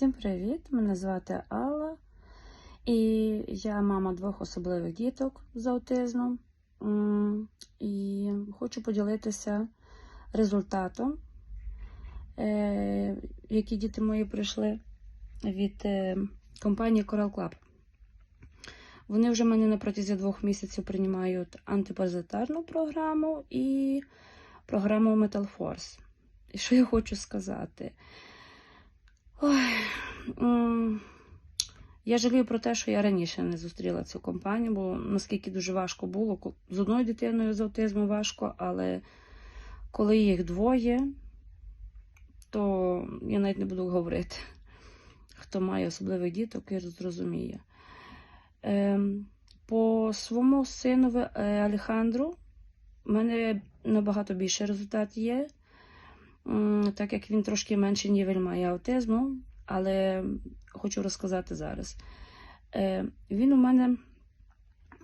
Всім привіт! Мене звати Алла, і я мама двох особливих діток з аутизмом. І хочу поділитися результатом, е, які діти мої прийшли від е, компанії Coral Club. Вони вже мене на протязі двох місяців приймають антипаразитарну програму і програму Metal Force. І що я хочу сказати? Ой, я жалію про те, що я раніше не зустріла цю компанію, бо наскільки дуже важко було. З одною дитиною з аутизмом важко, але коли їх двоє, то я навіть не буду говорити. Хто має особливих діток і зрозуміє. Ем, по своєму синові е, Алехандру в мене набагато більше результат є. Так як він трошки менший нівель має аутизму, але хочу розказати зараз. Е, Він у мене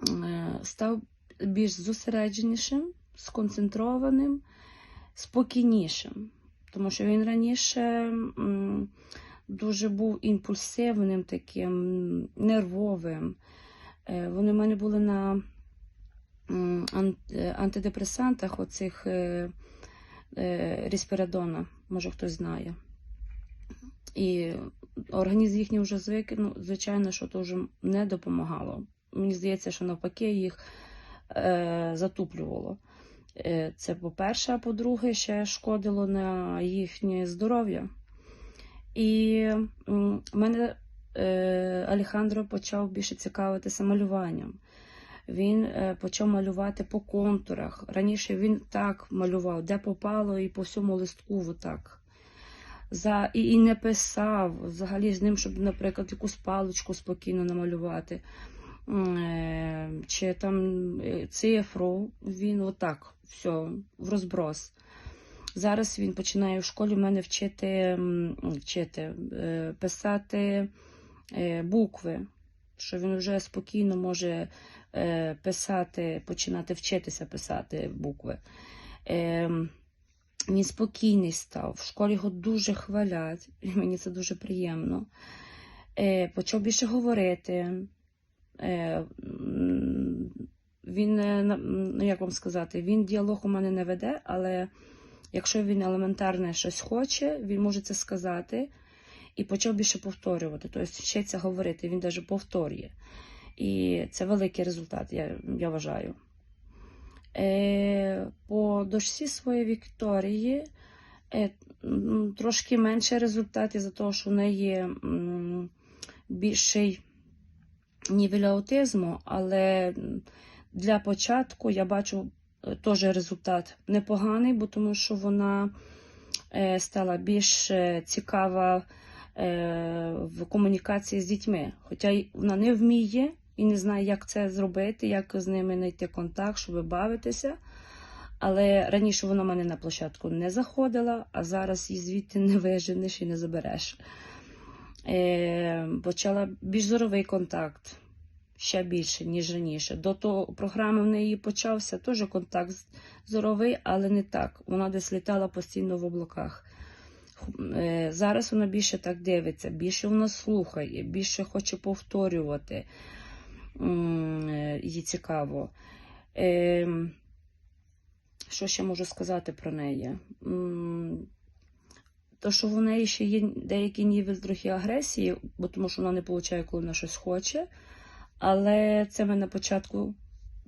е, став більш зосередженішим, сконцентрованим, спокійнішим. Тому що він раніше дуже був імпульсивним, таким нервовим. Е, Вони в мене були на антидепресантах, оцих е, е, може хтось знає. І організм їхній вже звик, ну, звичайно, що то вже не допомагало. Мені здається, що навпаки їх е, затуплювало. Е, це по-перше, а по-друге, ще шкодило на їхнє здоров'я. І м, мене е, Алехандро почав більше цікавитися малюванням. Він е, почав малювати по контурах. Раніше він так малював, де попало, і по всьому листку отак. За, і, і не писав взагалі з ним, щоб, наприклад, якусь паличку спокійно намалювати. Е, Чи там е, цифру, він отак, все, в розброс. Зараз він починає в школі в мене вчити, вчити писати букви, що він вже спокійно може е, писати, починати вчитися писати букви. Е, він спокійний став. В школі його дуже хвалять, і мені це дуже приємно. Е, почав більше говорити. Е, він, ну як вам сказати, він діалог у мене не веде, але якщо він елементарне щось хоче, він може це сказати і почав більше повторювати. Тобто вчиться говорити, він навіть повторює. І це великий результат, я, я вважаю. Е, по дочці своєї Вікторії е, трошки менше результат із-за того, що в неї більший нівель аутизму, але для початку я бачу е, теж результат непоганий, бо тому що вона е, стала більш е, цікава в комунікації з дітьми. Хоча вона не вміє і не знає, як це зробити, як з ними знайти контакт, щоб бавитися. Але раніше вона мене на площадку не заходила, а зараз її звідти не виженеш і не забереш. Е, почала більш зоровий контакт ще більше, ніж раніше. До того програми в неї почався теж контакт зоровий, але не так. Вона десь літала постійно в облаках. Е, Зараз вона більше так дивиться, більше вона слухає, більше хоче повторювати. Е, Їй цікаво. Ем, Що ще можу сказати про неї? То, що в неї ще є деякий нівель трохи агресії, бо тому що вона не получає, коли вона щось хоче. Але це ми на початку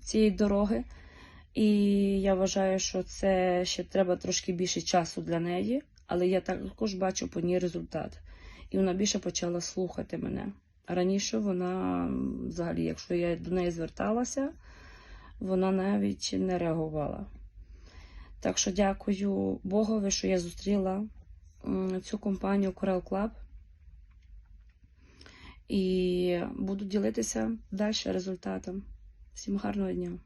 цієї дороги. І я вважаю, що це ще треба трошки більше часу для неї. Але я також бачу по ній результат. І вона більше почала слухати мене. Раніше вона, взагалі, якщо я до неї зверталася, вона навіть не реагувала. Так що дякую Богові, що я зустріла цю компанію Coral Club. І буду ділитися далі результатом. Всім гарного дня!